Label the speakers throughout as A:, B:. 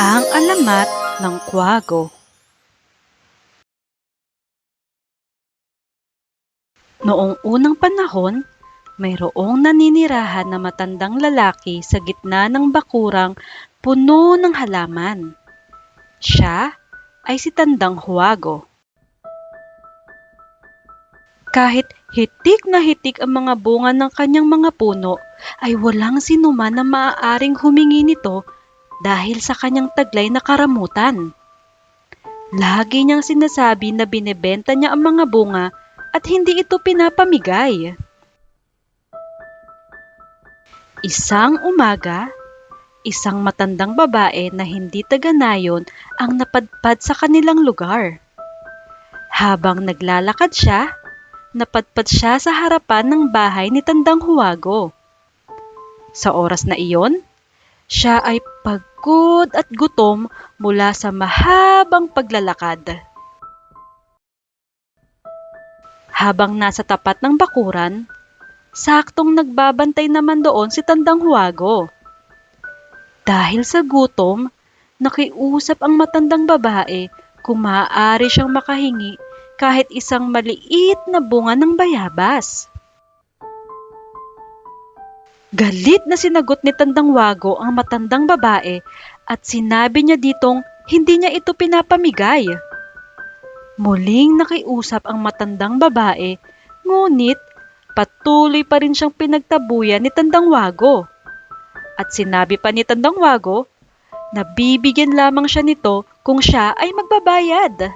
A: Ang alamat ng kwago. Noong unang panahon, mayroong naninirahan na matandang lalaki sa gitna ng bakurang puno ng halaman. Siya ay si Tandang Huwago. Kahit hitik na hitik ang mga bunga ng kanyang mga puno, ay walang sinuman na maaaring humingi nito dahil sa kanyang taglay na karamutan. Lagi niyang sinasabi na binebenta niya ang mga bunga at hindi ito pinapamigay. Isang umaga, isang matandang babae na hindi taga-nayon ang napadpad sa kanilang lugar. Habang naglalakad siya, napadpad siya sa harapan ng bahay ni Tandang Huwago. Sa oras na iyon, siya ay pagod at gutom mula sa mahabang paglalakad. Habang nasa tapat ng bakuran, saktong nagbabantay naman doon si Tandang Huwago. Dahil sa gutom, nakiusap ang matandang babae kung maaari siyang makahingi kahit isang maliit na bunga ng bayabas. Galit na sinagot ni Tandang Wago ang matandang babae at sinabi niya ditong hindi niya ito pinapamigay. Muling nakiusap ang matandang babae, ngunit patuloy pa rin siyang pinagtabuyan ni Tandang Wago. At sinabi pa ni Tandang Wago na bibigyan lamang siya nito kung siya ay magbabayad.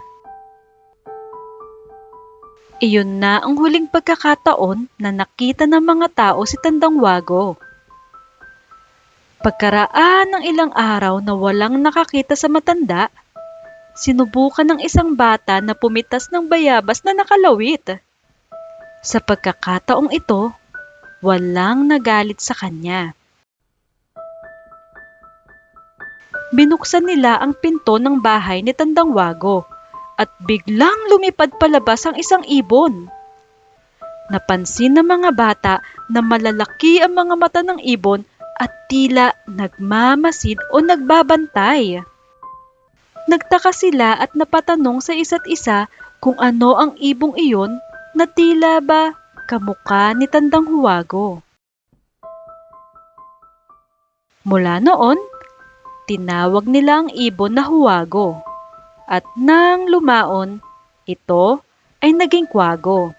A: Iyon na ang huling pagkakataon na nakita ng mga tao si Tandang Wago. Pagkaraan ng ilang araw na walang nakakita sa matanda, sinubukan ng isang bata na pumitas ng bayabas na nakalawit. Sa pagkakataong ito, walang nagalit sa kanya. Binuksan nila ang pinto ng bahay ni Tandang Wago at biglang lumipad palabas ang isang ibon. Napansin ng mga bata na malalaki ang mga mata ng ibon at tila nagmamasid o nagbabantay. Nagtaka sila at napatanong sa isa't isa kung ano ang ibong iyon na tila ba kamukha ni Tandang Huwago. Mula noon, tinawag nila ang ibon na Huwago. At nang lumaon, ito ay naging kwago.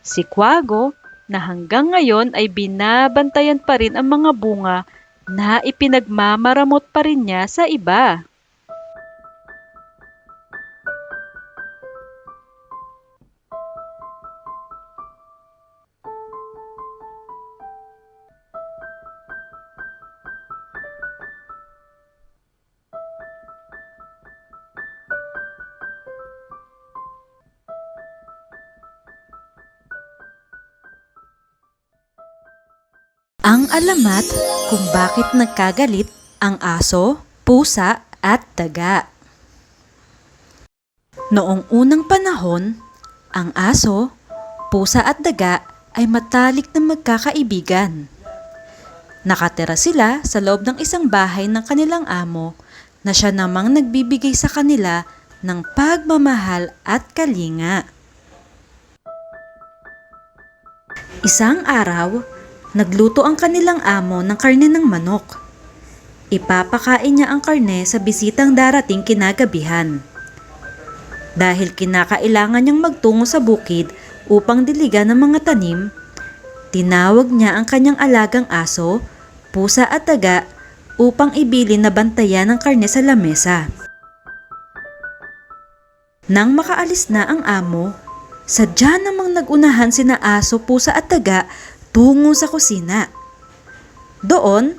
A: Si kwago na hanggang ngayon ay binabantayan pa rin ang mga bunga na ipinagmamaramot pa rin niya sa iba.
B: Ang alamat kung bakit nagkagalit ang aso, pusa at daga. Noong unang panahon, ang aso, pusa at daga ay matalik na magkakaibigan. Nakatira sila sa loob ng isang bahay ng kanilang amo na siya namang nagbibigay sa kanila ng pagmamahal at kalinga. Isang araw, Nagluto ang kanilang amo ng karne ng manok. Ipapakain niya ang karne sa bisitang darating kinagabihan. Dahil kinakailangan niyang magtungo sa bukid upang diligan ng mga tanim, tinawag niya ang kanyang alagang aso, pusa at daga upang ibili na bantayan ang karne sa lamesa. Nang makaalis na ang amo, sadya namang nagunahan sina aso, pusa at daga tungo sa kusina. Doon,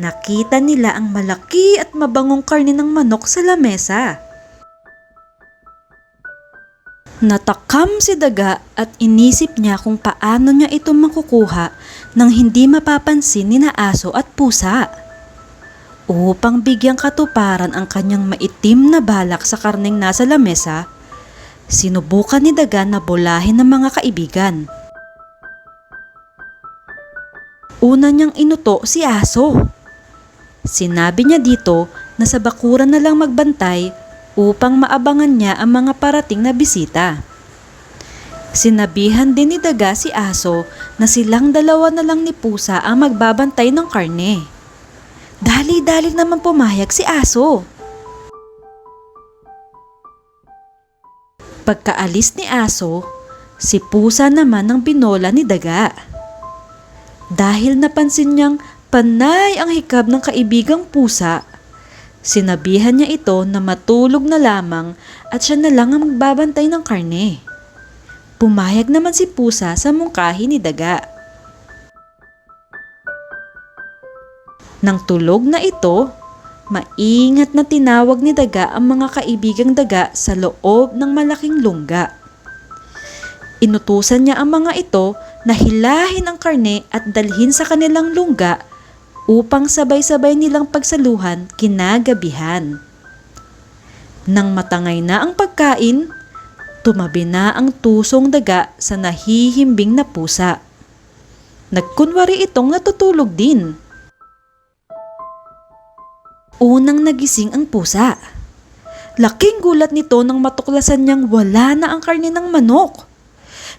B: nakita nila ang malaki at mabangong karne ng manok sa lamesa. Natakam si Daga at inisip niya kung paano niya ito makukuha nang hindi mapapansin ni na aso at pusa. Upang bigyang katuparan ang kanyang maitim na balak sa karneng nasa lamesa, sinubukan ni Daga na bulahin ng mga kaibigan. Una niyang inuto si Aso. Sinabi niya dito na sa bakuran na lang magbantay upang maabangan niya ang mga parating na bisita. Sinabihan din ni Daga si Aso na silang dalawa na lang ni Pusa ang magbabantay ng karne. Dali-dali naman pumayag si Aso. Pagkaalis ni Aso, si Pusa naman ang binola ni Daga. Dahil napansin niyang panay ang hikab ng kaibigang pusa, sinabihan niya ito na matulog na lamang at siya na lang ang magbabantay ng karne. Pumayag naman si Pusa sa mungkahi ni Daga. Nang tulog na ito, maingat na tinawag ni Daga ang mga kaibigang Daga sa loob ng malaking lungga. Inutusan niya ang mga ito na hilahin ang karne at dalhin sa kanilang lungga upang sabay-sabay nilang pagsaluhan kinagabihan. Nang matangay na ang pagkain, tumabi na ang tusong daga sa nahihimbing na pusa. Nagkunwari itong natutulog din. Unang nagising ang pusa. Laking gulat nito nang matuklasan niyang wala na ang karne ng manok.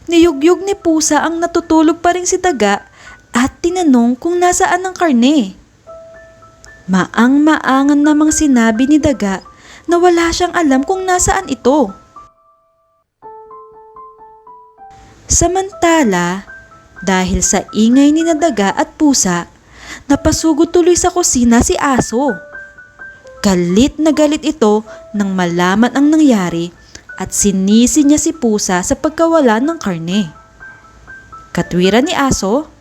B: Niyugyug ni pusa ang natutulog pa rin si daga at tinanong kung nasaan ang karne. Maang-maangan namang sinabi ni daga na wala siyang alam kung nasaan ito. Samantala, dahil sa ingay ni na daga at pusa, napasugod tuloy sa kusina si aso. Galit na galit ito nang malaman ang nangyari at sinisi niya si pusa sa pagkawala ng karne. Katwiran ni aso,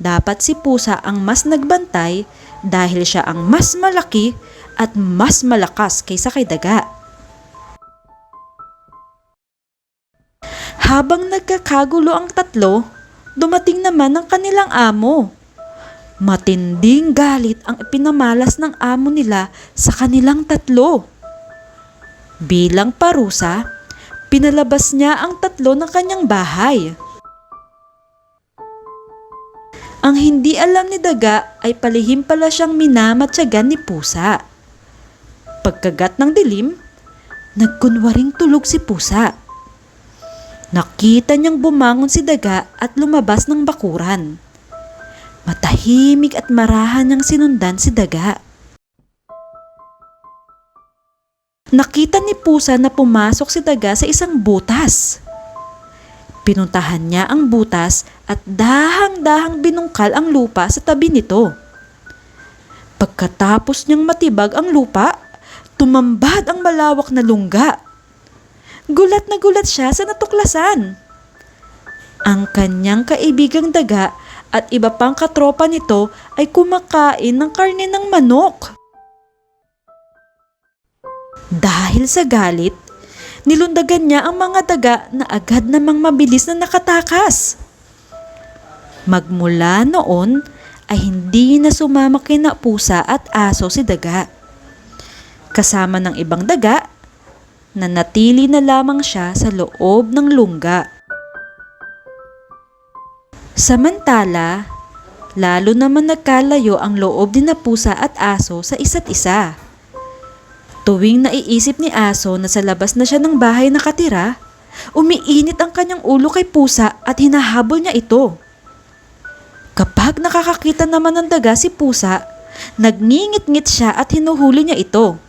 B: dapat si pusa ang mas nagbantay dahil siya ang mas malaki at mas malakas kaysa kay daga. Habang nagkakagulo ang tatlo, dumating naman ang kanilang amo. Matinding galit ang ipinamalas ng amo nila sa kanilang tatlo. Bilang parusa, pinalabas niya ang tatlo ng kanyang bahay. Ang hindi alam ni Daga ay palihim pala siyang minamatyagan ni Pusa. Pagkagat ng dilim, nagkunwaring tulog si Pusa. Nakita niyang bumangon si Daga at lumabas ng bakuran. Matahimik at marahan niyang sinundan si Daga. Nakita ni Pusa na pumasok si Daga sa isang butas. Pinuntahan niya ang butas at dahang-dahang binungkal ang lupa sa tabi nito. Pagkatapos niyang matibag ang lupa, tumambad ang malawak na lungga. Gulat na gulat siya sa natuklasan. Ang kanyang kaibigang daga at iba pang katropa nito ay kumakain ng karne ng manok. Dahil sa galit, nilundagan niya ang mga daga na agad namang mabilis na nakatakas. Magmula noon ay hindi na sumama kina pusa at aso si daga. Kasama ng ibang daga, nanatili na lamang siya sa loob ng lungga. Samantala, lalo naman nagkalayo ang loob ni na pusa at aso sa isa't isa. Tuwing naiisip ni aso na sa labas na siya ng bahay nakatira, umiinit ang kanyang ulo kay pusa at hinahabol niya ito. Kapag nakakakita naman ng daga si pusa, nagngingit-ngit siya at hinuhuli niya ito.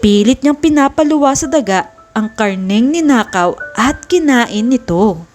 B: Pilit niyang pinapaluwa sa daga ang karneng ninakaw at kinain nito.